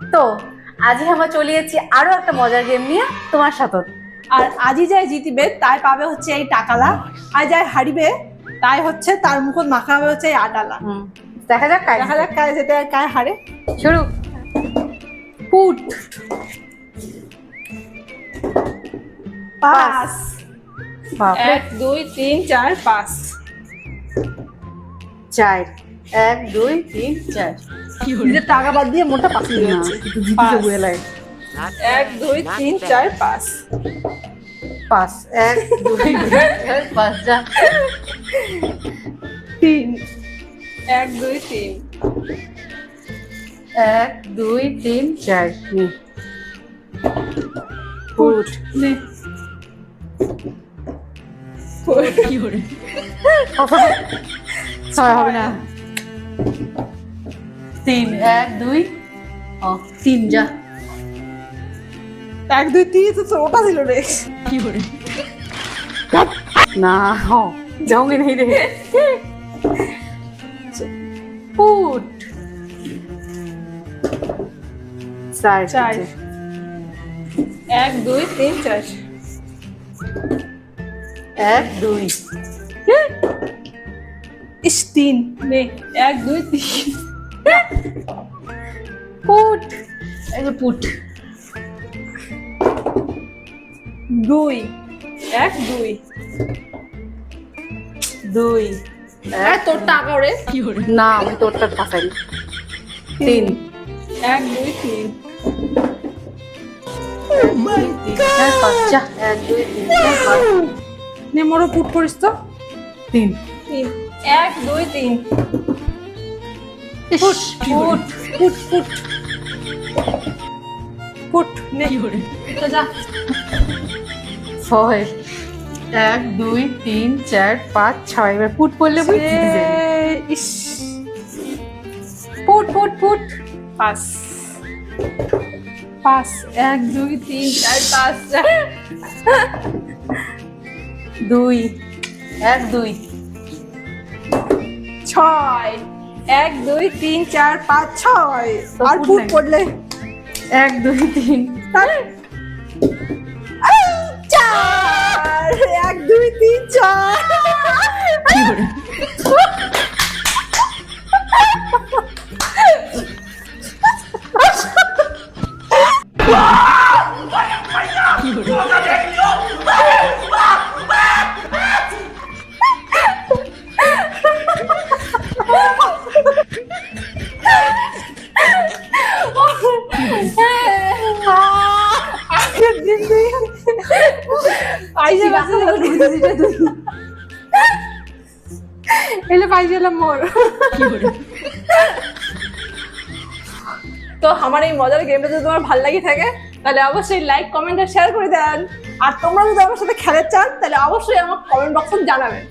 তো আজকে আমরা চলে যাচ্ছি আরও একটা মজার গেম নিয়ে তোমার সাথে। আর আজই যাই জিতিবে তাই পাবে হচ্ছে এই টাকালা। আর যাই হারিবে তাই হচ্ছে তার মুখত মাখা হবে হচ্ছে এই আটালা। দেখা যাক কাজ দেখা যাক কায় যেতে কায় হারে। শুরু। পুট। পাঁচ বাপরে। এক দুই তিন চার পাঁচ চার। এক দুই তিন চার। নিজের টাকা বাদ দিয়ে মোটা পাঁচ না, যাচ্ছে একটু জিতিতে পাঁচ। বুয়েলাই এক দুই তিন চার পাঁচ। পাঁচ। এক দুই চার পাঁচ। যা। তিন। এক দুই তিন। এক দুই তিন চার। পুট নে। ছয় হবে না। তিন এক দুই ও তিন যা। এক দুই তিন তো তোর ওটা ছিল রে। কি করে? না হ যাওগে নেই রে। ফুট চার চার। এক দুই তিন চার। এক দুই। ইস তিন নে এক দুই তিন। পুট। এই যে পুট। দুই। এক দুই। দুই এক। তোর টাকা রে। না আমি তোরটা ফাঁসাই তিন। এক দুই তিন। তিন চার পাঁচ যা এক দুই তিন চার পাঁচ। নে মোরো পুট করিস তো। তিন। তিন। এক দুই তিন। পুট পুট ফুট ফুট ফুট। নে। তো যা। ছয় এক দুই তিন চার পাঁচ ছয় এবার পুট পড়লে ইস। পুট পুট পুট পাঁচ। পাঁচ এক দুই তিন চার পাঁচ দুই এক দুই। ছয়। এক দুই তিন চার পাঁচ ছয়। আর ফুট পড়লে? এক দুই তিন। আই, চার। এক দুই তিন চার। এলে পাইছিলাম মোর তো আমার এই মজার গেমটা যদি তোমার ভালো লাগে থাকে, তাহলে অবশ্যই লাইক কমেন্ট আর শেয়ার করে দেন। আর তোমরা যদি আমার সাথে খেলতে চান, তাহলে অবশ্যই আমার কমেন্ট বক্সে জানাবেন